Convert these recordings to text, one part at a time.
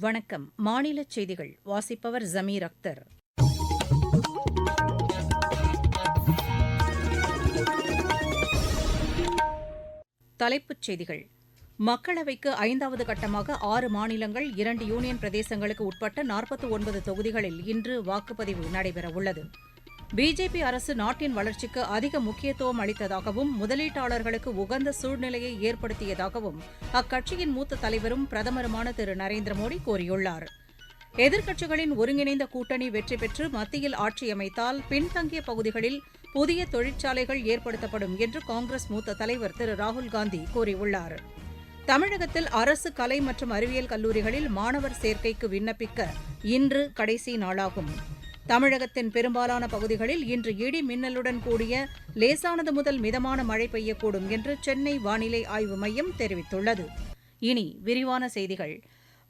வணக்கம். மாநில செய்திகள். வாசிப்பவர் ஜமீர் அக்தர். தலைப்புச் செய்திகள். மக்களவைக்கு ஐந்தாவது கட்டமாக ஆறு மாநிலங்கள் இரண்டு யூனியன் பிரதேசங்களுக்கு உட்பட்ட நாற்பத்தி ஒன்பது தொகுதிகளில் இன்று வாக்குப்பதிவு நடைபெறவுள்ளது. பிஜேபி அரசு நாட்டின் வளர்ச்சிக்கு அதிக முக்கியத்துவம் அளித்ததாகவும் முதலீட்டாளர்களுக்கு உகந்த சூழ்நிலையை ஏற்படுத்தியதாகவும் அக்கட்சியின் மூத்த தலைவரும் பிரதமருமான திரு. நரேந்திர மோடி கூறியுள்ளார். எதிர்க்கட்சிகளின் ஒருங்கிணைந்த கூட்டணி வெற்றி பெற்று மத்தியில் ஆட்சி அமைத்தால் பின்தங்கிய பகுதிகளில் புதிய தொழிற்சாலைகள் ஏற்படுத்தப்படும் என்று காங்கிரஸ் மூத்த தலைவர் திரு. ராகுல்காந்தி கூறியுள்ளார். தமிழகத்தில் அரசு கலை மற்றும் அறிவியல் கல்லூரிகளில் மாணவர் சேர்க்கைக்கு விண்ணப்பிக்க இன்று கடைசி நாளாகும். தமிழகத்தின் பெரும்பாலான பகுதிகளில் இன்று இடி மின்னலுடன் கூடிய லேசானது முதல் மிதமான மழை பெய்யக்கூடும் என்று சென்னை வானிலை ஆய்வு மையம் தெரிவித்துள்ளது. இனி விரிவான செய்திகள்.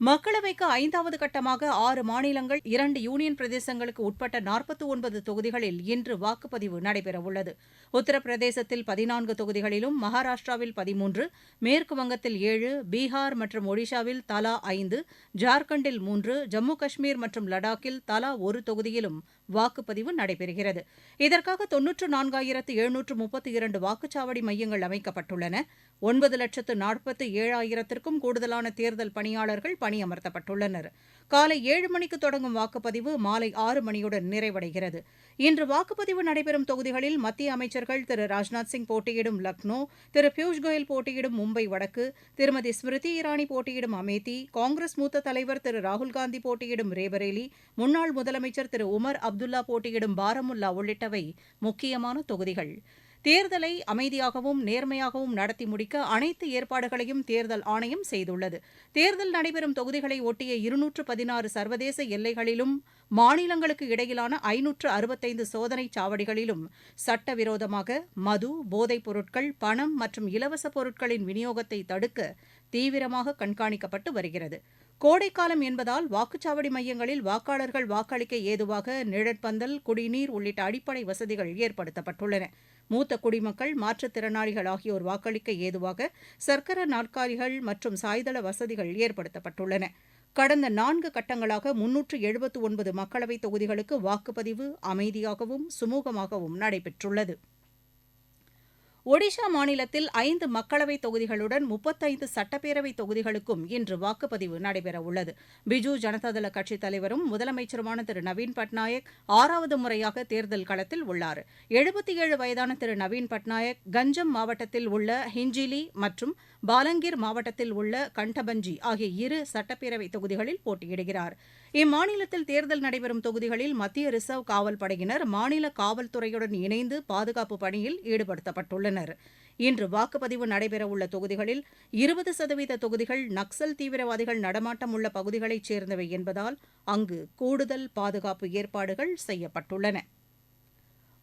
மக்களவைக்கு ஐந்தாவது கட்டமாக ஆறு மாநிலங்கள் இரண்டு யூனியன் பிரதேசங்களுக்கு உட்பட்ட நாற்பத்தி ஒன்பது தொகுதிகளில் இன்று வாக்குப்பதிவு நடைபெறவுள்ளது. உத்தரப்பிரதேசத்தில் பதினான்கு தொகுதிகளிலும் மகாராஷ்டிராவில் பதிமூன்று மேற்குவங்கத்தில் ஏழு பீகார் மற்றும் ஒடிஷாவில் தலா ஐந்து ஜார்க்கண்டில் மூன்று ஜம்மு காஷ்மீர் மற்றும் லடாக்கில் தலா ஒரு தொகுதியிலும் வாக்குப்பதிவு நடைபெறுகிறது. இதற்காக தொன்னூற்று நான்காயிரத்து எழுநூற்று முப்பத்தி இரண்டு வாக்குச்சாவடி மையங்கள் அமைக்கப்பட்டுள்ளன. ஒன்பது லட்சத்து நாற்பத்து ஏழாயிரத்திற்கும் கூடுதலான தேர்தல் பணியாளர்கள் பணியமர்த்தப்பட்டுள்ளனர் காலை ஏழு மணிக்கு தொடங்கும் வாக்குப்பதிவு மாலை ஆறு மணியுடன் நிறைவடைகிறது. இன்று வாக்குப்பதிவு நடைபெறும் தொகுதிகளில் மத்திய அமைச்சர்கள் திரு ராஜ்நாத் சிங் போட்டியிடும் லக்னோ திரு பியூஷ் கோயல் போட்டியிடும் மும்பை வடக்கு திருமதி ஸ்மிருதி இரானி போட்டியிடும் அமேதி காங்கிரஸ் மூத்த தலைவர் திரு ராகுல்காந்தி போட்டியிடும் ரேபரேலி முன்னாள் முதலமைச்சர் திரு உமர் அப்துல்லா போட்டியிடும் பாரமுல்லா உள்ளிட்டவை முக்கியமான தொகுதிகள். தேர்தலை அமைதியாகவும் நேர்மையாகவும் நடத்தி முடிக்க அனைத்து ஏற்பாடுகளையும் தேர்தல் ஆணையம் செய்துள்ளது. தேர்தல் நடைபெறும் தொகுதிகளை ஒட்டிய இருநூற்று பதினாறு சர்வதேச எல்லைகளிலும் மாநிலங்களுக்கு இடையிலான ஐநூற்று அறுபத்தைந்து சோதனைச் சாவடிகளிலும் சட்டவிரோதமாக மது போதைப் பொருட்கள் பணம் மற்றும் இலவச பொருட்களின் விநியோகத்தை தடுக்க தீவிரமாக கண்காணிக்கப்பட்டு வருகிறது. கோடைக்காலம் என்பதால் வாக்குச்சாவடி மையங்களில் வாக்காளர்கள் வாக்களிக்க ஏதுவாக நிழற்பந்தல் குடிநீர் உள்ளிட்ட அடிப்படை வசதிகள் ஏற்படுத்தப்பட்டுள்ளன. மூத்த குடிமக்கள் மாற்றுத்திறனாளிகள் ஆகியோர் வாக்களிக்க ஏதுவாக சர்க்கர நாற்காலிகள் மற்றும் சாய்தள வசதிகள் ஏற்படுத்தப்பட்டுள்ளன. கடந்த நான்கு கட்டங்களாக முன்னூற்று எழுபத்து ஒன்பது மக்களவைத் தொகுதிகளுக்கு வாக்குப்பதிவு அமைதியாகவும் சுமூகமாகவும் நடைபெற்றுள்ளது. ஒடிஷா மாநிலத்தில் ஐந்து மக்களவைத் தொகுதிகளுடன் முப்பத்தைந்து சட்டப்பேரவைத் தொகுதிகளுக்கும் இன்று வாக்குப்பதிவு நடைபெறவுள்ளது. பிஜு ஜனதாதள கட்சித் தலைவரும் முதலமைச்சருமான திரு. நவீன் பட்நாயக் ஆறாவது முறையாக தேர்தல் களத்தில் உள்ளார். எழுபத்தி ஏழு வயதான திரு. நவீன் பட்நாயக் கஞ்சம் மாவட்டத்தில் உள்ள ஹிஞ்சிலி மற்றும் பாலங்கிர் மாவட்டத்தில் உள்ள கண்டபஞ்சி ஆகிய இரு சட்டப்பேரவைத் தொகுதிகளில் போட்டியிடுகிறார். இம்மாநிலத்தில் தேர்தல் நடைபெறும் தொகுதிகளில் மத்திய ரிசர்வ் காவல் படையினர் மாநில காவல்துறையுடன் இணைந்து பாதுகாப்பு பணியில் ஈடுபடுத்தப்பட்டுள்ளனர். இன்று வாக்குப்பதிவு நடைபெறவுள்ள தொகுதிகளில் இருபது சதவீத தொகுதிகள் நக்சல் தீவிரவாதிகள் நடமாட்டம் உள்ள பகுதிகளைச் சேர்ந்தவை என்பதால் அங்கு கூடுதல் பாதுகாப்பு ஏற்பாடுகள் செய்யப்பட்டுள்ளன.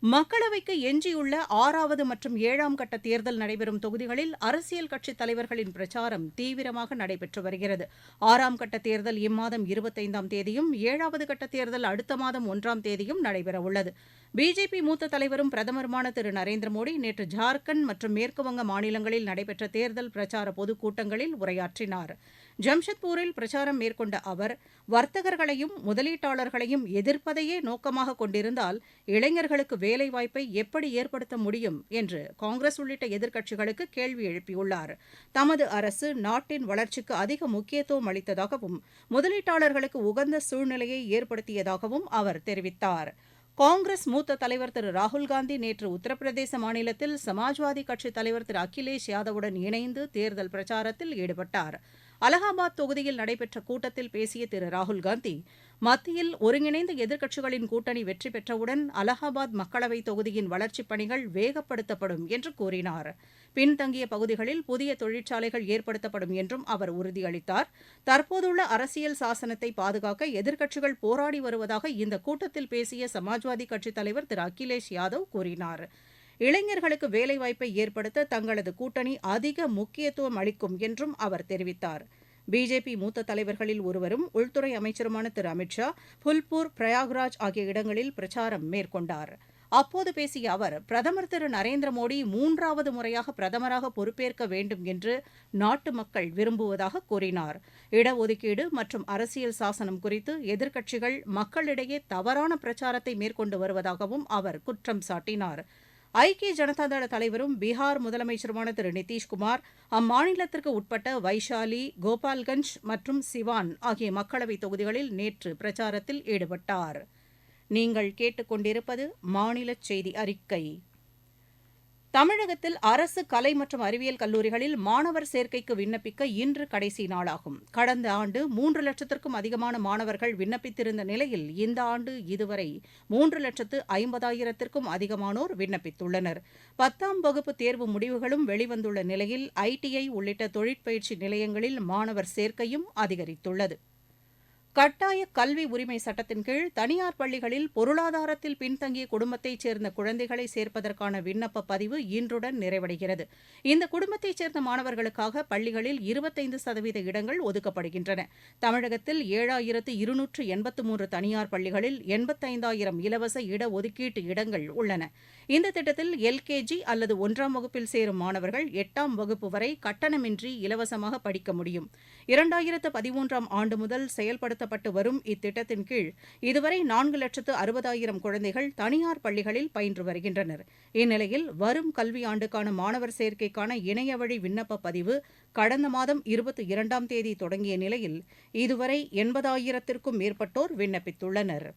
மக்களவைக்கு எஞ்சியுள்ள ஆறாவது மற்றும் ஏழாம் கட்ட தேர்தல் நடைபெறும் தொகுதிகளில் அரசியல் கட்சித் தலைவர்களின் பிரச்சாரம் தீவிரமாக நடைபெற்று வருகிறது. ஆறாம் கட்ட தேர்தல் இம்மாதம் இருபத்தைந்தாம் தேதியும் ஏழாவது கட்ட தேர்தல் அடுத்த மாதம் ஒன்றாம் தேதியும் நடைபெறவுள்ளது பிஜேபி மூத்த தலைவரும் பிரதமருமான திரு. நரேந்திர மோடி நேற்று ஜார்க்கண்ட் மற்றும் மேற்குவங்க மாநிலங்களில் நடைபெற்ற தேர்தல் பிரச்சார பொதுக்கூட்டங்களில் உரையாற்றினார். ஜம்ஷத்பூரில் பிரச்சாரம் மேற்கொண்ட அவர் வர்த்தகர்களையும் முதலீட்டாளர்களையும் எதிர்ப்பதையே நோக்கமாக கொண்டிருந்தால் இளைஞர்களுக்கு வேலைவாய்ப்பை எப்படி ஏற்படுத்த முடியும் என்று காங்கிரஸ் உள்ளிட்ட எதிர்க்கட்சிகளுக்கு கேள்வி எழுப்பியுள்ளார். தமது அரசு நாட்டின் வளர்ச்சிக்கு அதிக முக்கியத்துவம் அளித்ததாகவும் முதலீட்டாளர்களுக்கு உகந்த சூழ்நிலையை ஏற்படுத்தியதாகவும் அவர் தெரிவித்தார். காங்கிரஸ் மூத்த தலைவர் திரு ராகுல்காந்தி நேற்று உத்தரப்பிரதேச மாநிலத்தில் சமாஜ்வாதி கட்சித் தலைவர் திரு அகிலேஷ் யாதவுடன் இணைந்து தேர்தல் பிரச்சாரத்தில் ஈடுபட்டார். அலகாபாத் தொகுதியில் நடைபெற்ற கூட்டத்தில் பேசிய திரு. ராகுல்காந்தி மத்தியில் ஒருங்கிணைந்த எதிர்க்கட்சிகளின் கூட்டணி வெற்றி பெற்றவுடன் அலகாபாத் மக்களவைத் தொகுதியின் வளர்ச்சிப் பணிகள் வேகப்படுத்தப்படும் என்று கூறினார். பின்தங்கிய பகுதிகளில் புதிய தொழிற்சாலைகள் ஏற்படுத்தப்படும் என்றும் அவர் உறுதியளித்தார். தற்போதுள்ள அரசியல் சாசனத்தை பாதுகாக்க எதிர்க்கட்சிகள் போராடி வருவதாக இந்த கூட்டத்தில் பேசிய சமாஜ்வாதி கட்சித் தலைவர் திரு. அகிலேஷ் யாதவ் கூறினார். இளைஞர்களுக்கு வேலைவாய்ப்பை ஏற்படுத்த தங்களது கூட்டணி அதிக முக்கியத்துவம் அளிக்கும் என்றும் அவர் தெரிவித்தார். பிஜேபி மூத்த தலைவர்களில் ஒருவரும் உள்துறை அமைச்சருமான திரு. அமித் ஷா ஃபுல்பூர் பிரயாக்ராஜ் ஆகிய இடங்களில் பிரச்சாரம் மேற்கொண்டார். அப்போது பேசிய அவர் பிரதமர் திரு. நரேந்திர மோடி மூன்றாவது முறையாக பிரதமராக பொறுப்பேற்க வேண்டும் என்று நாட்டு மக்கள் விரும்புவதாக கூறினார். இடஒதுக்கீடு மற்றும் அரசியல் சாசனம் குறித்து எதிர்க்கட்சிகள் மக்களிடையே தவறான பிரச்சாரத்தை மேற்கொண்டு வருவதாகவும் அவர் குற்றம் சாட்டினார். ஐக்கிய ஜனதாதள தலைவரும் பீகார் முதலமைச்சருமான திரு நிதிஷ்குமார் அம்மாநிலத்திற்கு உட்பட்ட வைஷாலி கோபால்கஞ்ச் மற்றும் சிவான் ஆகிய மக்களவைத் தொகுதிகளில் நேற்று பிரச்சாரத்தில் ஈடுபட்டார். நீங்கள் கேட்டுக்கொண்டிருப்பது மாநில செய்தி அறிக்கை. தமிழகத்தில் அரசு கலை மற்றும் அறிவியல் கல்லூரிகளில் மாணவர் சேர்க்கைக்கு விண்ணப்பிக்க இன்று கடைசி நாளாகும். கடந்த ஆண்டு மூன்று லட்சத்திற்கும் அதிகமான மாணவர்கள் விண்ணப்பித்திருந்த நிலையில் இந்த ஆண்டு இதுவரை மூன்று லட்சத்து ஐம்பதாயிரத்திற்கும் அதிகமானோர் விண்ணப்பித்துள்ளனர். பத்தாம் வகுப்பு தேர்வு முடிவுகளும் வெளிவந்துள்ள நிலையில் ஐடிஐ உள்ளிட்ட தொழிற்பயிற்சி நிலையங்களில் மாணவர் சேர்க்கையும் அதிகரித்துள்ளது. கட்டாய கல்வி உரிமை சட்டத்தின் கீழ் தனியார் பள்ளிகளில் பொருளாதாரத்தில் பின்தங்கிய குடும்பத்தைச் சேர்ந்த குழந்தைகளை சேர்ப்பதற்கான விண்ணப்ப பதிவு இன்றுடன் நிறைவடைகிறது. இந்த குடும்பத்தைச் சேர்ந்த மாணவர்களுக்காக பள்ளிகளில் இருபத்தைந்து சதவீத இடங்கள் ஒதுக்கப்படுகின்றன. தமிழகத்தில் ஏழாயிரத்து இருநூற்று எண்பத்து மூன்று தனியார் பள்ளிகளில் எண்பத்தைந்தாயிரம் இலவச இடஒதுக்கீட்டு இடங்கள் உள்ளன. இந்த திட்டத்தில் எல்கேஜி அல்லது ஒன்றாம் வகுப்பில் சேரும் மாணவர்கள் எட்டாம் வகுப்பு வரை கட்டணமின்றி இலவசமாக படிக்க முடியும். இரண்டாயிரத்து பதிமூன்றாம் ஆண்டு முதல் செயல்படுத்த செயல்படுத்தப்பட்டு வரும் இத்திட்டத்தின் கீழ் இதுவரை நான்கு லட்சத்து அறுபதாயிரம் குழந்தைகள் தனியார் பள்ளிகளில் பயின்று வருகின்றனர். இந்நிலையில் வரும் கல்வியாண்டுக்கான மாணவர் சேர்க்கைக்கான இணையவழி விண்ணப்ப பதிவு கடந்த மாதம் இருபத்தி இரண்டாம் தேதி தொடங்கிய நிலையில் இதுவரை எண்பதாயிரத்திற்கும் மேற்பட்டோர் விண்ணப்பித்துள்ளனர்.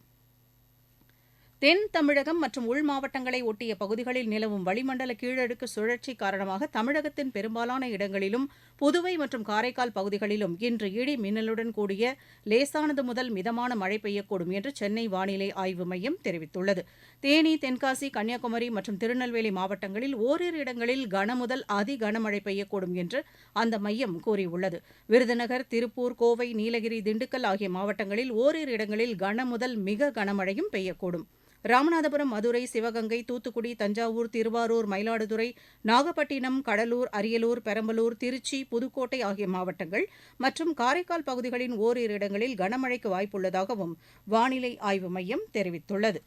தென் தமிழகம் மற்றும் உள் மாவட்டங்களை ஒட்டிய பகுதிகளில் நிலவும் வளிமண்டல கீழடுக்கு சுழற்சி காரணமாக தமிழகத்தின் பெரும்பாலான இடங்களிலும் புதுவை மற்றும் காரைக்கால் பகுதிகளிலும் இன்று இடி மின்னலுடன் கூடிய லேசானது முதல் மிதமான மழை பெய்யக்கூடும் என்று சென்னை வானிலை ஆய்வு மையம் தெரிவித்துள்ளது. தேனி தென்காசி கன்னியாகுமரி மற்றும் திருநெல்வேலி மாவட்டங்களில் ஓரிரு இடங்களில் கனமுதல் அதி கனமழை பெய்யக்கூடும் என்று அந்த மையம் கூறியுள்ளது. விருதுநகர் திருப்பூர் கோவை நீலகிரி திண்டுக்கல் ஆகிய மாவட்டங்களில் ஓரிரு இடங்களில் கனமுதல் மிக கனமழையும் பெய்யக்கூடும். ராமநாதபுரம் மதுரை சிவகங்கை தூத்துக்குடி தஞ்சாவூர் திருவாரூர் மயிலாடுதுறை நாகப்பட்டினம் கடலூர் அரியலூர் பெரம்பலூர் திருச்சி புதுக்கோட்டை ஆகிய மாவட்டங்கள் மற்றும் காரைக்கால் பகுதிகளின் ஓரிரு இடங்களில் கனமழைக்கு வாய்ப்புள்ளதாகவும் வானிலை ஆய்வு மையம் தெரிவித்துள்ளது.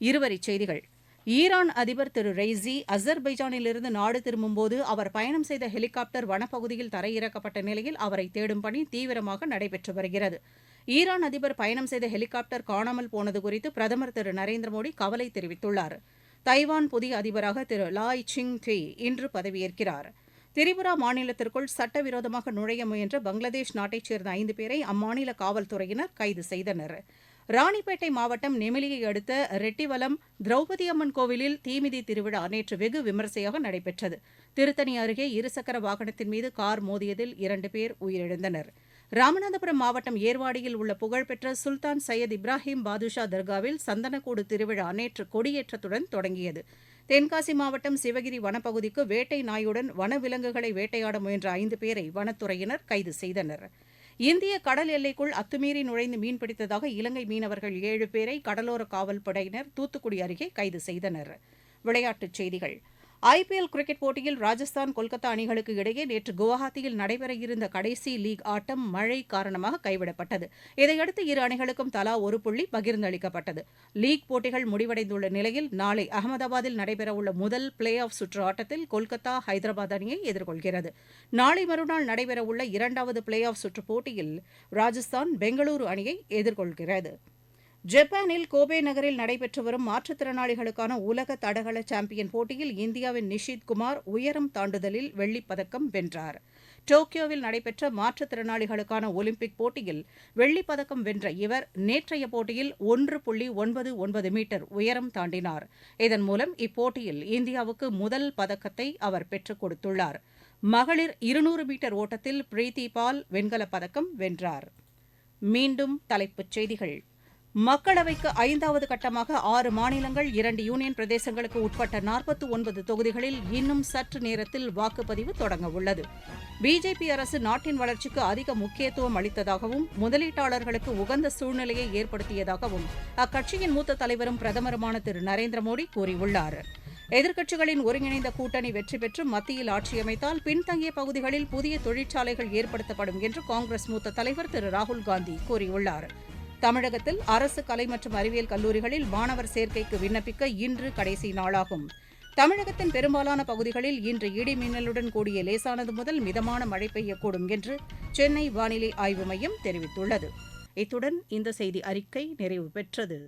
இருவரிச் செய்திகள். ஈரான் அதிபர் திரு ரெய்சி அசர்பைஜானிலிருந்து நாடு திரும்பும்போது அவர் பயணம் செய்த ஹெலிகாப்டர் வனப்பகுதியில் தரையிறக்கப்பட்ட நிலையில் அவரை தேடும் பணி தீவிரமாக நடைபெற்று வருகிறது. ஈரான் அதிபர் பயணம் செய்த ஹெலிகாப்டர் காணாமல் போனது குறித்து பிரதமர் திரு நரேந்திர மோடி கவலை தெரிவித்துள்ளார். தைவான் புதிய அதிபராக திரு லாய் சிங் தி இன்று பதவியேற்கிறார். திரிபுரா மாநிலத்திற்குள் சட்டவிரோதமாக நுழைய முயன்ற பங்களாதேஷ் நாட்டைச் சேர்ந்த ஐந்து பேரை அம்மாநில காவல்துறையினர் கைது செய்தனர். ராணிப்பேட்டை மாவட்டம் நெமிலியை அடுத்த ரெட்டிவலம் திரௌபதி அம்மன் கோவிலில் தீமிதி திருவிழா நேற்று வெகு விமரிசையாக நடைபெற்றது. திருத்தணி அருகே இருசக்கர வாகனத்தின் மீது கார் மோதியதில் இரண்டு பேர் உயிரிழந்தனர். ராமநாதபுரம் மாவட்டம் ஏர்வாடியில் உள்ள புகழ்பெற்ற சுல்தான் சையத் இப்ராஹிம் பாதுஷா தர்காவில் சந்தனக்கூடு திருவிழா நேற்று கொடியேற்றத்துடன் தொடங்கியது. தென்காசி மாவட்டம் சிவகிரி வனப்பகுதிக்கு வேட்டை நாயுடன் வனவிலங்குகளை வேட்டையாட முயன்ற ஐந்து பேரை வனத்துறையினர் கைது செய்தனர். இந்திய கடல் எல்லைக்குள் அத்துமீறி நுழைந்து மீன்பிடித்ததாக இலங்கை மீனவர்கள் ஏழு பேரை கடலோர காவல்படையினர் தூத்துக்குடி அருகே கைது செய்தனர். விளையாட்டுச் செய்திகள். ஐபிஎல் கிரிக்கெட் போட்டியில் ராஜஸ்தான் கொல்கத்தா அணிகளுக்கு இடையே நேற்று குவஹாத்தியில் நடைபெற இருந்த கடைசி லீக் ஆட்டம் மழை காரணமாக கைவிடப்பட்டது. இதையடுத்து இரு அணிகளுக்கும் தலா ஒரு புள்ளி பகிர்ந்தளிக்கப்பட்டது. லீக் போட்டிகள் முடிவடைந்துள்ள நிலையில் நாளை அகமதாபாத்தில் நடைபெறவுள்ள முதல் பிளே ஆஃப் சுற்று ஆட்டத்தில் கொல்கத்தா ஹைதராபாத் அணியை எதிர்கொள்கிறது. நாளை மறுநாள் நடைபெறவுள்ள இரண்டாவது பிளே ஆஃப் சுற்று போட்டியில் ராஜஸ்தான் பெங்களூரு அணியை எதிர்கொள்கிறது. ஜப்பானில் கோபே நகரில் நடைபெற்று வரும் மாற்றுத்திறனாளிகளுக்கான உலக தடகள சாம்பியன் போட்டியில் இந்தியாவின் நிஷித் குமார் உயரம் தாண்டுதலில் வெள்ளிப் பதக்கம் வென்றார். டோக்கியோவில் நடைபெற்ற மாற்றுத்திறனாளிகளுக்கான ஒலிம்பிக் போட்டியில் வெள்ளிப் பதக்கம் வென்ற இவர் நேற்றைய போட்டியில் ஒன்று புள்ளி ஒன்பது ஒன்பது மீட்டர் உயரம் தாண்டினார். இதன் மூலம் இப்போட்டியில் இந்தியாவுக்கு முதல் பதக்கத்தை அவர் பெற்றுக் கொடுத்துள்ளார். மகளிர் இருநூறு மீட்டர் ஓட்டத்தில் பிரீத்தி பால் வெண்கலப் பதக்கம் வென்றார். மீண்டும் தலைப்புச் செய்திகள். மக்களவைக்கு ஐந்தாவது கட்டமாக ஆறு மாநிலங்கள் இரண்டு யூனியன் பிரதேசங்களுக்கு உட்பட்ட நாற்பத்தி ஒன்பது தொகுதிகளில் இன்னும் சற்று நேரத்தில் வாக்குப்பதிவு தொடங்க உள்ளது. பிஜேபி அரசு நாட்டின் வளர்ச்சிக்கு அதிக முக்கியத்துவம் அளித்ததாகவும் முதலீட்டாளர்களுக்கு உகந்த சூழ்நிலையை ஏற்படுத்தியதாகவும் அக்கட்சியின் மூத்த தலைவரும் பிரதமருமான திரு. நரேந்திர மோடி கூறியுள்ளார். எதிர்க்கட்சிகளின் ஒருங்கிணைந்த கூட்டணி வெற்றி பெற்று மத்தியில் ஆட்சியமைத்தால் பின்தங்கிய பகுதிகளில் புதிய தொழிற்சாலைகள் ஏற்படுத்தப்படும் என்று காங்கிரஸ் மூத்த தலைவர் திரு. ராகுல் காந்தி கூறியுள்ளார். தமிழகத்தில் அரசு கலை மற்றும் அறிவியல் கல்லூரிகளில் மாணவர் சேர்க்கைக்கு விண்ணப்பிக்க இன்று கடைசி நாளாகும். தமிழகத்தின் பெரும்பாலான பகுதிகளில் இன்று இடி மின்னலுடன் கூடிய லேசானது முதல் மிதமான மழை பெய்யக்கூடும் என்று சென்னை வானிலை ஆய்வு மையம் தெரிவித்துள்ளது. இத்துடன் இந்த செய்தி அறிக்கை நிறைவு பெற்றது.